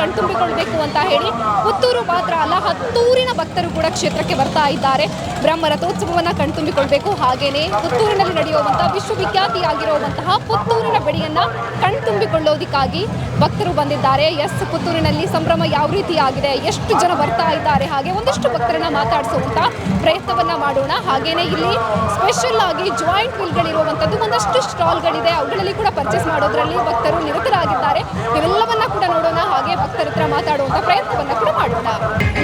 ಕಣ್ತುಂಬಿಕೊಳ್ಬೇಕು ಅಂತ ಹೇಳಿ ಪುತ್ತೂರು ಮಾತ್ರ ಅಲ್ಲ, ಹತ್ತೂರಿನ ಭಕ್ತರು ಕೂಡ ಕ್ಷೇತ್ರಕ್ಕೆ ಬರ್ತಾ ಇದ್ದಾರೆ. ಬ್ರಹ್ಮ ರಥೋತ್ಸವವನ್ನ ಕಣ್ತುಂಬಿಕೊಳ್ಬೇಕು. ಹಾಗೇನೆ ಪುತ್ತೂರಿನಲ್ಲಿ ನಡೆಯುವಂತಹ ವಿಶ್ವವಿಖ್ಯಾತಿಯಾಗಿರುವಂತಹ ಪುತ್ತೂರಿನ ಬೆಡಿಯನ್ನ ಕಣ್ತುಂಬಿಕೊಳ್ಳೋದಕ್ಕಾಗಿ ಭಕ್ತರು ಬಂದಿದ್ದಾರೆ. ಎಸ್, ಪುತ್ತೂರಿನಲ್ಲಿ ಸಂಭ್ರಮ ಯಾವ ರೀತಿ ಆಗಿದೆ? ಎಷ್ಟು ಜನ ಬರ್ತಾ ಇದ್ದಾರೆ? ಹಾಗೆ ಒಂದಿಷ್ಟು ಭಕ್ತರನ್ನ ಮಾತಾಡಿಸುವಂತ ಪ್ರಯತ್ನವನ್ನ ಮಾಡೋಣ. ಹಾಗೇನೆ ಇಲ್ಲಿ ಸ್ಪೆಷಲ್ ಆಗಿ ಜಾಯಿಂಟ್ ವಿಲ್ಗಳಿರುವಂತದ್ದು ಒಂದಷ್ಟು ಸ್ಟಾಲ್ಗಳಿದೆ ಅವುಗಳಲ್ಲಿ ಕೂಡ ಪರ್ಚೇಸ್ ಮಾಡೋದ್ರಲ್ಲಿ ಭಕ್ತರು ನಿರತರಾಗಿದ್ದಾರೆ. ಇವೆಲ್ಲವನ್ನ ಕೂಡ ನೋಡೋಣ. ಹಾಗೆ ಭಕ್ತರ ಹತ್ರ ಮಾತಾಡುವಂತ ಪ್ರಯತ್ನವನ್ನ ಕೂಡ ಮಾಡೋಣ.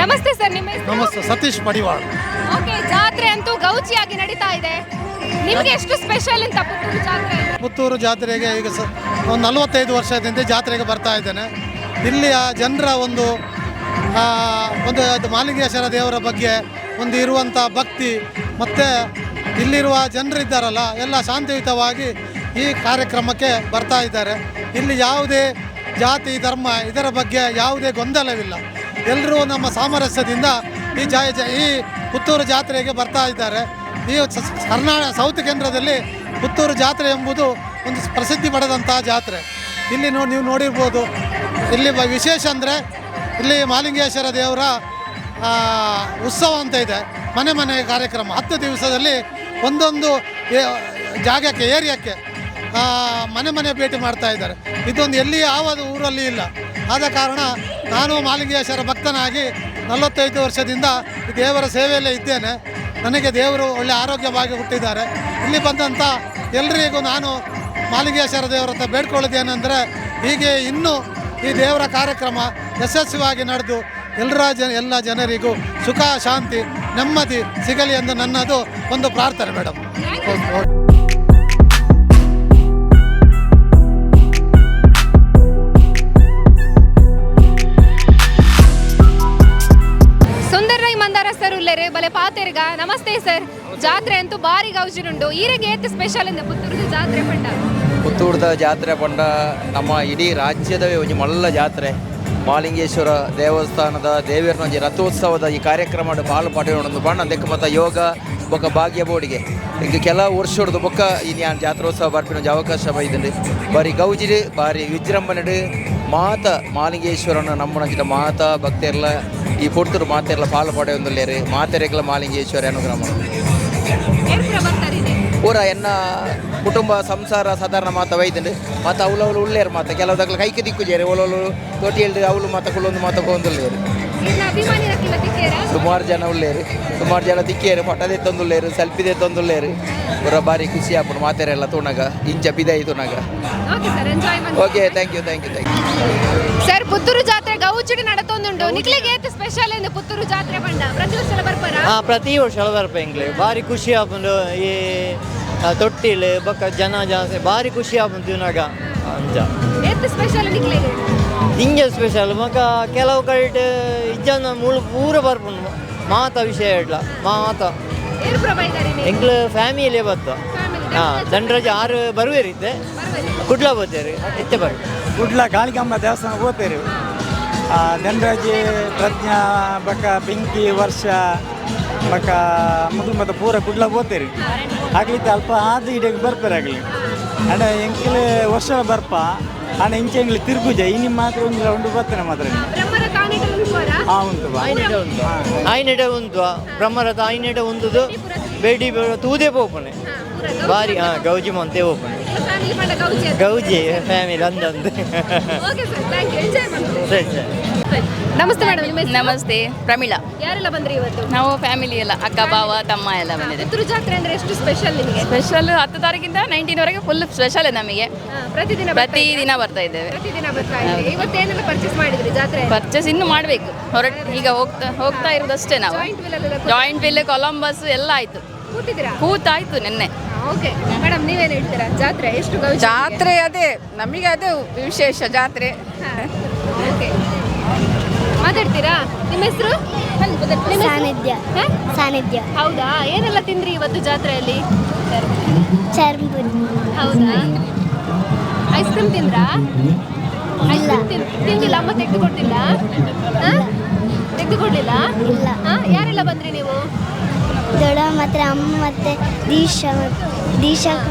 ನಮಸ್ತೆ ಸರ್ ನಿಮ್ಮ ಹೆಸರು? ನಮಸ್ತೆ ಸತೀಶ್ ಪಡಿವಾಳ್ ಓಕೆ ಜಾತ್ರೆ ಅಂತೂ ಗೌಚಿಯಾಗಿ ನಡೀತಾ ಇದೆ. ನಿಮ್ಗೆ ಎಷ್ಟು ಸ್ಪೆಷಲ್ ಅಂತ ಪುತ್ತೂರು ಜಾತ್ರೆ? ಪುತ್ತೂರು ಜಾತ್ರೆಗೆ ಈಗ ಸ ಒಂದು ನಲವತ್ತೈದು ವರ್ಷದಿಂದ ಜಾತ್ರೆಗೆ ಬರ್ತಾ ಇದ್ದೇನೆ. ಇಲ್ಲಿಯ ಜನರ ಒಂದು ಆ, ಒಂದು ಅದು ಮಾಲಿಂಗೇಶ್ವರ ದೇವರ ಬಗ್ಗೆ ಒಂದು ಇರುವಂಥ ಭಕ್ತಿ ಮತ್ತು ಇಲ್ಲಿರುವ ಜನರಿದ್ದಾರಲ್ಲ ಎಲ್ಲ ಶಾಂತಿಯುತವಾಗಿ ಈ ಕಾರ್ಯಕ್ರಮಕ್ಕೆ ಬರ್ತಾ ಇದ್ದಾರೆ. ಇಲ್ಲಿ ಯಾವುದೇ ಜಾತಿ, ಧರ್ಮ ಇದರ ಬಗ್ಗೆ ಯಾವುದೇ ಗೊಂದಲವಿಲ್ಲ. ಎಲ್ಲರೂ ನಮ್ಮ ಸಾಮರಸ್ಯದಿಂದ ಈ ಜಾ, ಈ ಪುತ್ತೂರು ಜಾತ್ರೆಗೆ ಬರ್ತಾ ಇದ್ದಾರೆ. ಈ ಕರ್ನಾ ಸೌತ್ ಕೇಂದ್ರದಲ್ಲಿ ಪುತ್ತೂರು ಜಾತ್ರೆ ಎಂಬುದು ಒಂದು ಪ್ರಸಿದ್ಧಿ ಪಡೆದಂತಹ ಜಾತ್ರೆ. ಇಲ್ಲಿ ನೋಡಿ ನೀವು ನೋಡಿರ್ಬೋದು. ಇಲ್ಲಿ ವಿಶೇಷ ಅಂದರೆ ಇಲ್ಲಿ ಮಾಲಿಂಗೇಶ್ವರ ದೇವರ ಉತ್ಸವ ಅಂತ ಇದೆ. ಮನೆ ಮನೆ ಕಾರ್ಯಕ್ರಮ. ಹತ್ತು ದಿವಸದಲ್ಲಿ ಒಂದೊಂದು ಜಾಗಕ್ಕೆ, ಏರಿಯಾಕ್ಕೆ ಮನೆ ಮನೆ ಭೇಟಿ ಮಾಡ್ತಾ ಇದ್ದಾರೆ. ಇದೊಂದು ಎಲ್ಲಿ ಯಾವ ಊರಲ್ಲಿ ಇಲ್ಲ. ಆದ ಕಾರಣ ನಾನು ಮಾಲಿಂಗೇಶ್ವರ ಭಕ್ತನಾಗಿ ನಲವತ್ತೈದು ವರ್ಷದಿಂದ ದೇವರ ಸೇವೆಯಲ್ಲೇ ಇದ್ದೇನೆ. ನನಗೆ ದೇವರು ಒಳ್ಳೆ ಆರೋಗ್ಯವಾಗಿ ಹುಟ್ಟಿದ್ದಾರೆ. ಇಲ್ಲಿ ಬಂದಂಥ ಎಲ್ರಿಗೂ ನಾನು ಮಾಲಿಂಗೇಶ್ವರ ದೇವರ ಹತ್ರ ಬೇಡ್ಕೊಳ್ಳೋದೇನೆಂದರೆ ಹೀಗೆ ಇನ್ನೂ ಈ ದೇವರ ಕಾರ್ಯಕ್ರಮ ಯಶಸ್ವಿಯಾಗಿ ನಡೆದು ಎಲ್ಲರ ಜನ, ಎಲ್ಲ ಜನರಿಗೂ ಸುಖ, ಶಾಂತಿ, ನೆಮ್ಮದಿ ಸಿಗಲಿ ಎಂದು ನನ್ನದು ಒಂದು ಪ್ರಾರ್ಥನೆ ಮೇಡಮ್. ಉಲ್ಲೇರೆ ಬಲೆ ಪಾತೆರ್ಗ, ನಮಸ್ತೆ ಸರ್. ಜಾತ್ರೆ ಅಂತೂ ಬಾರಿ ಗೌಜಿನುಂಡು. ಈರೆಗೆ ಏತ್ ಸ್ಪೆಷಲ್ ಇಂದ ಪುತ್ತೂರ್ದ ಜಾತ್ರೆ ಪಂಡ? ಪುತ್ತೂರ್ದ ಜಾತ್ರೆ ಪಂಡ ನಮ್ಮ ಇಡೀ ರಾಜ್ಯದ ಒಂಜಿ ಮಲ್ಲ ಜಾತ್ರೆ. ಮಾಲಿಂಗೇಶ್ವರ ದೇವಸ್ಥಾನದ ದೇವಿಯರ್ನ ಒಂಜಿ ರಥೋತ್ಸವದ ಈ ಕಾರ್ಯಕ್ರಮ ಪಾಲು ಪಡೆಯೋಣ ಬಣ್ಣ ದೆಕ್ಕ ಮತ್ತು ಯೋಗ, ಬೊಕ್ಕ ಭಾಗ್ಯ ಬೋಡಿಗೆ ಈಗ ಕೆಲ ವರ್ಷದ ಬೊಕ್ಕ ಈ ನ್ಯಾನ್ ಜಾತ್ರೋತ್ಸವ ಬರ್ಪಿನ ಒಂದು ಅವಕಾಶ ಬೈದಂಡು ಬಾರಿ ಗೌಜಿರಿ ಬಾರಿ ವಿಜೃಂಭಣೆ ಮಾತ ಮಾಲಿಂಗೇಶ್ವರನ ನಮ್ಮ ಮಾತ ಭಕ್ತೆರ್ಲ ಪಾಲು ಪಡೆಯೊಂದುಲ್ಲೇರು ಮಾತೆರೆಗ್ಲ ಮಾಲಿಂಗೇಶ್ವರ ಅನುಗ್ರಹ ಮಾಡೋದು. ಏರ್ಪುರ ಬರ್ತಾರಿದೆ ಪೂರ ಎನ್ನ ಕುಟುಂಬ ಸಂಸಾರ ಸಾಧಾರಣ ಮಾತ ವೈದ್ಯಂಡು ಮತ್ತು ಅವಳು ಅವಳು ಉಳ್ಳೇರು ಮಾತ ಕೆಲವುದಾಗಲ ಕೈಕೆ ದಿಕ್ಕುಜೇರಿ ಅವಳು ತೋಟಿ ಹೇಳ್ದು ಅವಳು ಮಾತ ಕುಳ್ಳೊಂದು ಮಾತ ಕೊಂದುಲ್ಲೇರು ತಿಕ್ಕೇರ ಸುಮಾರು ಜನ ಉಳ್ಳೇರು. ಸುಮಾರು ಜನ ದಿಕ್ಕೇರು ಫೋಟೋದೇ ತಂದುಲ್ಲೇರು ಸೆಲ್ಫಿದೇ ತಂದುಲ್ಲೇರು ಪೂರ ಬಾರಿ ಖುಷಿ ಆಪುಡು ಮಾತೆರೆಲ್ಲ ತುಣಗ. ಇಂಚ ಬಿದೈ ತುಣಗ. Okay sir enjoy okay thank you thank you thank you sir Puttur ಜಾತ್ರೆ ಗೌಚಿಡಿ ನಡತೊಂದುಂಡು ನಿಕ್ಲಿಗೆ ಏತ್ ಸ್ಪೆಷಲ್ ಇಂದ ಪುತ್ತೂರು ಜಾತ್ರೆ ಪಂಡ ಪ್ರತಿ ವರ್ಷ ಬರ್ಪಾರ? ಆ ಪ್ರತಿ ವರ್ಷ ಬರ್ಪ ಎಂಗ್ಲೆ ಭಾರಿ ಖುಷಿ ಆಪುಂಡು ಈ ತೊಟ್ಟಿಲು ಬೊಕ್ಕ ಜನ ಜಾಸ್ತಿ. ಭಾರಿ ಖುಷಿ ಆಪುಂಡು ನಾಗ ಅಂಜ. ಏತ ಸ್ಪೆಷಲ್ ನಿಕ್ಲಿಗೆ? ಹಿಂಗೆ ಸ್ಪೆಷಲ್ ಮಕ ಕೆಲವು ಕಡೆ ಇಜ್ಜನ ಮುಳು ಪೂರ ಬರ್ಪುಂಡು ಮಾತ ವಿಷಯ ಇಡ್ಲ ಮಾತ. ಎಂಗ್ಲ ಫ್ಯಾಮಿಲಿ ಬತ್ತು Family. ಹಾಂ ದಂಡ್ರಜ ಆರು ಬರುವೇರಿದ್ದೆ ಕುಡ್ಲ ಬರ್ತೇವೆ ಇತ್ತೆ ಬರ್. ಕುಡ್ಲ ಕಾಳಿಕಾಂಬ ದೇವಸ್ಥಾನ ಹೋಗ್ತೇವೆ ದಂಡರಾಜಿ ಪ್ರಜ್ಞಾ ಬಕ ಬೆಂಕಿ ವರ್ಷ ಬಕ ಮೊದಲು ಮತ್ತು ಪೂರ ಕುಡ್ಲ ಹೋಗ್ತೇರಿ ಆಗಲಿ ಅಲ್ಪ ಆದ ಇಡಕ್ಕೆ ಬರ್ತಾರೆ ಆಗಲಿ. ಅಣ್ಣ ಎಂಕಿಲ್ ವರ್ಷ ಬರ್ಪ. ಅಣ್ಣ ಇಂಚೆ ಎಂಗ್ಲಿ ತಿರುಗುಜ ಇನ್ನು ಮಾತ್ರ ಒಂದು ರೌಂಡ್ ಬರ್ತಾನೆ ಮಾತ್ರ ಹಾಂ ಉಂಟು ಬಾ. ಆಯ್ನೆಡೆ ಉಂಟು ಬ್ರಹ್ಮರಥ ಆಯ್ನೆಡೆ ಉಂಟುದು ಬೇಡಿ ಬೇಡ ತೂದೆ ಪೋಪನೆ ಬಾರಿ ಹಾಂ ಗೌಜಿ ಮಂತೆ ಓಪನೆ ಗೌಜಿ family ಅಂದಂದು okay sir thank you enjoy ಮಾಡಿ ಸರಿ ಸರಿ. ನಮಸ್ತೆ ಮೇಡಮ್? ನಮಸ್ತೆ ಪ್ರಮೀಳಾ. ಯಾರೆಲ್ಲ ಬಂದ್ರಿ ಇವತ್ತು? ನಾವು ಫ್ಯಾಮಿಲಿ ಎಲ್ಲ ಅಕ್ಕ ಬಾವ ತಮ್ಮ ಎಲ್ಲ ಬಂದಿದೆ ಪುತ್ತೂರು ಜಾತ್ರೆ ಅಂದ್ರೆ ಎಷ್ಟು ಸ್ಪೆಷಲ್ ನಿಮಗೆ? ಸ್ಪೆಷಲ್ ಹತ್ತು ತಾರೀಕಿಂದ ನೈನ್ಟೀನ್ವರೆಗೆ ಫುಲ್ ಸ್ಪೆಷಲ್ ನಮಗೆ. ಪ್ರತಿದಿನ ಪ್ರತಿದಿನ ಬರ್ತಾ ಇದ್ದೇವೆ? ಬರ್ತಾ ಇದ್ದೇವೆ. ಪ್ರತಿದಿನ ಬರ್ತಾ ಇದ್ದೀರಿ? ಇವತ್ತೇನೆಲ್ಲ ಪರ್ಚೇಸ್ ಮಾಡಿದ್ರಿ ಜಾತ್ರೆ? ಪರ್ಚೇಸ್ ಇನ್ನು ಮಾಡಬೇಕು. ಹೊರಟ್ ಈಗ ಹೋಗ್ತಾ ಹೋಗ್ತಾ ಇರೋದಷ್ಟೇ ನಾವು. ಜಾಯಿಂಟ್ ವೀಲ್ ಅಲ್ಲೆಲ್ಲ ಜಾಯಿಂಟ್ ವಿಲ್ ಕೊಲಂಬಸ್ ಎಲ್ಲ ಆಯ್ತು. ಕೂತಾಯ್ತು ನಿನ್ನೆ. ಓಕೆ ಮೇಡಮ್ ನೀವೇನು ಹೇಳ್ತೀರಾ? ಜಾತ್ರೆ ಎಷ್ಟು ಗೌಜಿ ಜಾತ್ರೆ ಅದೇ ನಮಗೆ ಅದೇ ವಿಶೇಷ ಜಾತ್ರೆ. ಓಕೆ ಮಾತಾಡ್ತೀರಾ? ನಿಮ್ಮ ಹೆಸರು? ಸಾನಿಧ್ಯ. ಸಾನಿಧ್ಯ. ಹೌದಾ? ಏನೆಲ್ಲ ತಿಂದ್ರಿ ಇವತ್ತು ಜಾತ್ರೆಯಲ್ಲಿ? ಹೌದಾ? ಐಸ್ ಕ್ರೀಮ್ ತಿಂದ್ರಾ? ಐಸ್ ಕ್ರೀಮ್ ತಿನ್- ತಿಂದಿಲ್ಲ ಅಮ್ಮ ತೆಗೆದುಕೊಡ್ತಿಲ್ಲ ತೆಗೆದುಕೊಡ್ಲಿಲ್ಲ? ತೆಗೆದು ಇಲ್ಲ. ಯಾರೆಲ್ಲ ಬಂದ್ರಿ ನೀವು? ದೊಡ್ಡ ಮತ್ತೆ ಅಮ್ಮ ಮತ್ತೆ ದೀಶಾ ಮತ್ತು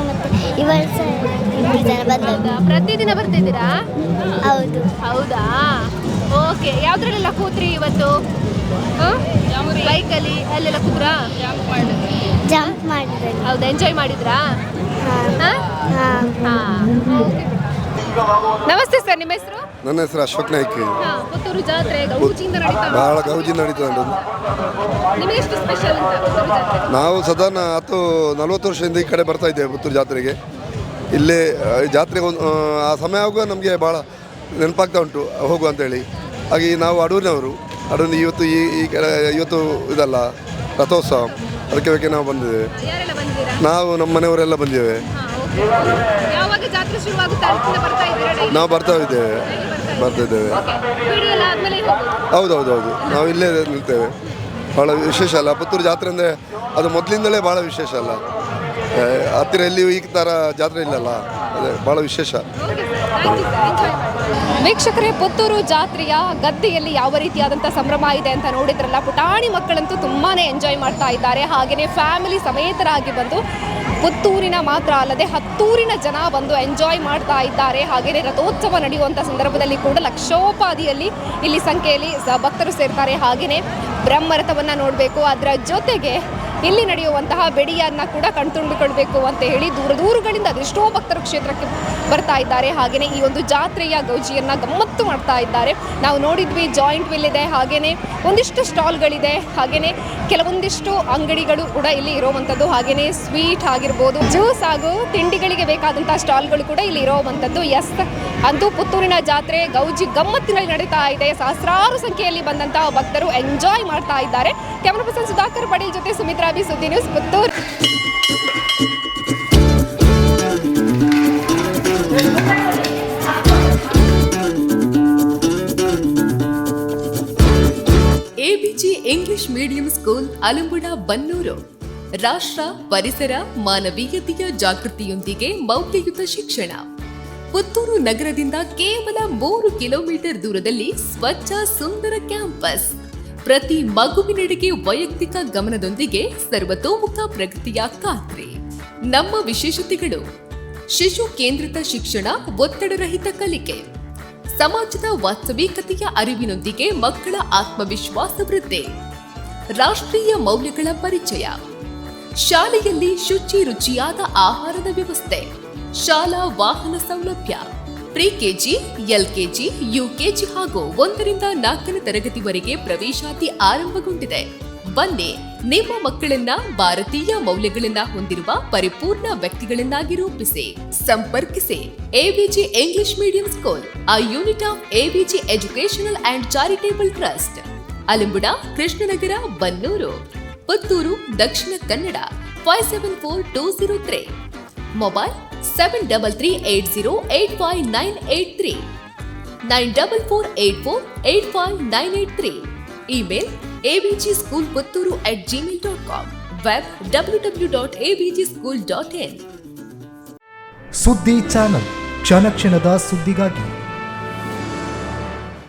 ಮತ್ತೆ ಇವರು ಸಹ ಪ್ರತಿದಿನ ಬರ್ತಿದ್ದೀರಾ? ಹೌದು. ಹೌದಾ? ಓಕೆ ಯಾವ್ದ್ರಲ್ಲೆಲ್ಲ ಕೂತ್ರಿ ಇವತ್ತು? ಬೈಕಲ್ಲಿ ಅಲ್ಲೆಲ್ಲ ಕೂತ್ರಾ? ಜಂಪ್ ಮಾಡಿದ್ರಿ ಹೌದಾ ಎಂಜಾಯ್ ಮಾಡಿದ್ರಾ? ಹಾಂ. ಹಾ? ಹಾಂ. ನಮಸ್ತೆ ಸರ್ ನಿಮ್ಮ ಹೆಸರು? ನನ್ನ ಹೆಸರು ಅಶ್ವಕ್ ನಾಯ್ಕ. ಪುತ್ತೂರು ಜಾತ್ರೆ ಗೌಜಿಯಿಂದ ನಡೀತಾ. ಬಹಳ ಗೌಜಿ ನಡೀತದೆ ಉಂಟು. ನಿಮಗೆ ಎಷ್ಟು ಸ್ಪೆಷಲ್ ಅಂತ ಪುತ್ತೂರು ಜಾತ್ರೆ? ನಾವು ಸಾಧಾರಣ ಹತ್ತು ನಲವತ್ತು ವರ್ಷದಿಂದ ಈ ಕಡೆ ಬರ್ತಾ ಇದ್ದೇವೆ ಪುತ್ತೂರು ಜಾತ್ರೆಗೆ. ಇಲ್ಲೇ ಜಾತ್ರೆಗೆ ಒಂದು ಆ ಸಮಯ ಆಗುವ ನಮಗೆ ಭಾಳ ನೆನಪಾಗ್ತಾ ಉಂಟು ಹೋಗುವ ಅಂತೇಳಿ ಹಾಗೆ ನಾವು ಅಡೂರಿನವರು ಅಡೂರಿನ ಇವತ್ತು ಈ ಈ ಕಡೆ ಇವತ್ತು ಇದಲ್ಲ ರಥೋತ್ಸವ ಅದಕ್ಕೆ ಬೇಕೆ ನಾವು ಬಂದಿದ್ದೇವೆ. ನಾವು ನಮ್ಮ ಮನೆಯವರೆಲ್ಲ ಬಂದಿದ್ದೇವೆ. ನಾವು ಬರ್ತಾ ಇದ್ದೇವೆ. ಬರ್ತಾ ಇದ್ದೇವೆ. ಹೌದೌದೌದು. ನಾವು ಇಲ್ಲೇ ನಿಲ್ತೇವೆ. ಭಾಳ ವಿಶೇಷ ಅಲ್ಲ. ಪುತ್ತೂರು ಜಾತ್ರೆ ಅಂದರೆ ಅದು ಮೊದಲಿಂದಲೇ ಭಾಳ ವಿಶೇಷ ಅಲ್ಲ. ಹತ್ತಿರ ಎಲ್ಲಿಯೂ ಈ ಥರ ಜಾತ್ರೆ ಇಲ್ಲಲ್ಲ. ಅದೇ ಭಾಳ ವಿಶೇಷ. ವೀಕ್ಷಕರೇ, ಪುತ್ತೂರು ಜಾತ್ರೆಯ ಗದ್ದೆಯಲ್ಲಿ ಯಾವ ರೀತಿಯಾದಂಥ ಸಂಭ್ರಮ ಇದೆ ಅಂತ ನೋಡಿದ್ರಲ್ಲ, ಪುಟಾಣಿ ಮಕ್ಕಳಂತೂ ತುಂಬಾನೇ ಎಂಜಾಯ್ ಮಾಡ್ತಾ ಇದ್ದಾರೆ. ಹಾಗೆಯೇ ಫ್ಯಾಮಿಲಿ ಸಮೇತರಾಗಿ ಬಂದು ಪುತ್ತೂರಿನ ಮಾತ್ರ ಅಲ್ಲದೆ ಹತ್ತೂರಿನ ಜನ ಬಂದು ಎಂಜಾಯ್ ಮಾಡ್ತಾ ಇದ್ದಾರೆ. ಹಾಗೆಯೇ ರಥೋತ್ಸವ ನಡೆಯುವಂಥ ಸಂದರ್ಭದಲ್ಲಿ ಕೂಡ ಲಕ್ಷೋಪಾದಿಯಲ್ಲಿ ಇಲ್ಲಿ ಸಂಖ್ಯೆಯಲ್ಲಿ ಭಕ್ತರು ಸೇರ್ತಾರೆ. ಹಾಗೆಯೇ ಬ್ರಹ್ಮರಥವನ್ನು ನೋಡಬೇಕು. ಅದರ ಜೊತೆಗೆ ಇಲ್ಲಿ ನಡೆಯುವಂತಹ ಬೆಡಿಯನ್ನ ಕೂಡ ಕಣ್ತುಂಬಿಕೊಳ್ಬೇಕು ಅಂತ ಹೇಳಿ ದೂರ ದೂರುಗಳಿಂದ ಅದೆಷ್ಟೋ ಭಕ್ತರು ಕ್ಷೇತ್ರಕ್ಕೆ ಬರ್ತಾ ಇದ್ದಾರೆ. ಹಾಗೆಯೇ ಈ ಒಂದು ಜಾತ್ರೆಯ ಗೌಜಿಯನ್ನ ಗಮ್ಮತ್ತು ಮಾಡ್ತಾ ಇದ್ದಾರೆ. ನಾವು ನೋಡಿದ್ವಿ ಜಾಯಿಂಟ್ ವಿಲ್ ಇದೆ ಹಾಗೆಯೇ ಒಂದಿಷ್ಟು ಸ್ಟಾಲ್ಗಳಿದೆ ಹಾಗೆಯೇ ಕೆಲವೊಂದಿಷ್ಟು ಅಂಗಡಿಗಳು ಕೂಡ ಇಲ್ಲಿ ಇರುವಂಥದ್ದು ಹಾಗೆಯೇ ಸ್ವೀಟ್ ಆಗಿರ್ಬೋದು, ಜ್ಯೂಸ್ ಹಾಗೂ ತಿಂಡಿಗಳಿಗೆ ಬೇಕಾದಂತಹ ಸ್ಟಾಲ್ಗಳು ಕೂಡ ಇಲ್ಲಿ ಇರುವಂಥದ್ದು ಎಸ್, ಅಂತೂ ಪುತ್ತೂರಿನ ಜಾತ್ರೆ ಗೌಜಿ ಗಮ್ಮತ್ತಿನಲ್ಲಿ ನಡೀತಾ ಇದೆ. ಸಹಸ್ರಾರು ಸಂಖ್ಯೆಯಲ್ಲಿ ಬಂದಂತಹ ಭಕ್ತರು ಎಂಜಾಯ್ ಮಾಡ್ತಾ ಇದ್ದಾರೆ. ಕ್ಯಾಮರಾ ಪರ್ಸನ್ ಸುಧಾಕರ್ ಪಡೇಲ್ ಜೊತೆ Sumitra B Suddi news Puttur. ABG English medium school Alambuda Bannur. ರಾಷ್ಟ್ರ, ಪರಿಸರ, ಮಾನವೀಯತೆಯ ಜಾಗೃತಿಯೊಂದಿಗೆ ಮೌಲ್ಯಯುತ ಶಿಕ್ಷಣ. ಪುತ್ತೂರು ನಗರದಿಂದ ಕೇವಲ ಮೂರು ಕಿಲೋಮೀಟರ್ ದೂರದಲ್ಲಿ ಸ್ವಚ್ಛ ಸುಂದರ ಕ್ಯಾಂಪಸ್. ಪ್ರತಿ ಮಗುವಿನೆಡೆಗೆ ವೈಯಕ್ತಿಕ ಗಮನದೊಂದಿಗೆ ಸರ್ವತೋಮುಖ ಪ್ರಗತಿಯ ಖಾತ್ರಿ. ನಮ್ಮ ವಿಶೇಷತೆಗಳು, ಶಿಶು ಕೇಂದ್ರಿತ ಶಿಕ್ಷಣ ಒತ್ತಡರಹಿತ ಕಲಿಕೆ, ಸಮಾಜದ ವಾಸ್ತವಿಕತೆಯ ಅರಿವಿನೊಂದಿಗೆ ಮಕ್ಕಳ ಆತ್ಮವಿಶ್ವಾಸ ವೃದ್ಧಿ, ರಾಷ್ಟ್ರೀಯ ಮೌಲ್ಯಗಳ ಪರಿಚಯ, ಶಾಲೆಯಲ್ಲಿ ಶುಚಿ ರುಚಿಯಾದ ಆಹಾರದ ವ್ಯವಸ್ಥೆ, ಶಾಲಾ ವಾಹನ ಸೌಲಭ್ಯ ಪ್ರಿ ಕೆಜಿ ಎಲ್ಕೆಜಿ, ಯುಕೆಜಿ ಹಾಗೂ ಒಂದರಿಂದ ನಾಲ್ಕನೇ ತರಗತಿವರೆಗೆ ಪ್ರವೇಶಾತಿ ಆರಂಭಗೊಂಡಿದೆ. ಬನ್ನಿ, ನಿಮ್ಮ ಮಕ್ಕಳನ್ನ ಭಾರತೀಯ ಮೌಲ್ಯಗಳನ್ನ ಹೊಂದಿರುವ ಪರಿಪೂರ್ಣ ವ್ಯಕ್ತಿಗಳನ್ನಾಗಿ ರೂಪಿಸಿ, ಸಂಪರ್ಕಿಸಿ. ABG English medium school a unit of ABG educational and charitable trust Alimbuda, Krishnanagar, Bannur. Puttur, Dakshina Kannada five seven four two zero three mobile seven double three eight zero eight five nine eight three nine double four eight four eight five nine eight three email ABG school Puttur at Gmail dot com web W W dot ABG school dot in Suddi channel ಕ್ಷಣ ಕ್ಷಣದ ಸುದ್ದಿಗಾಗಿ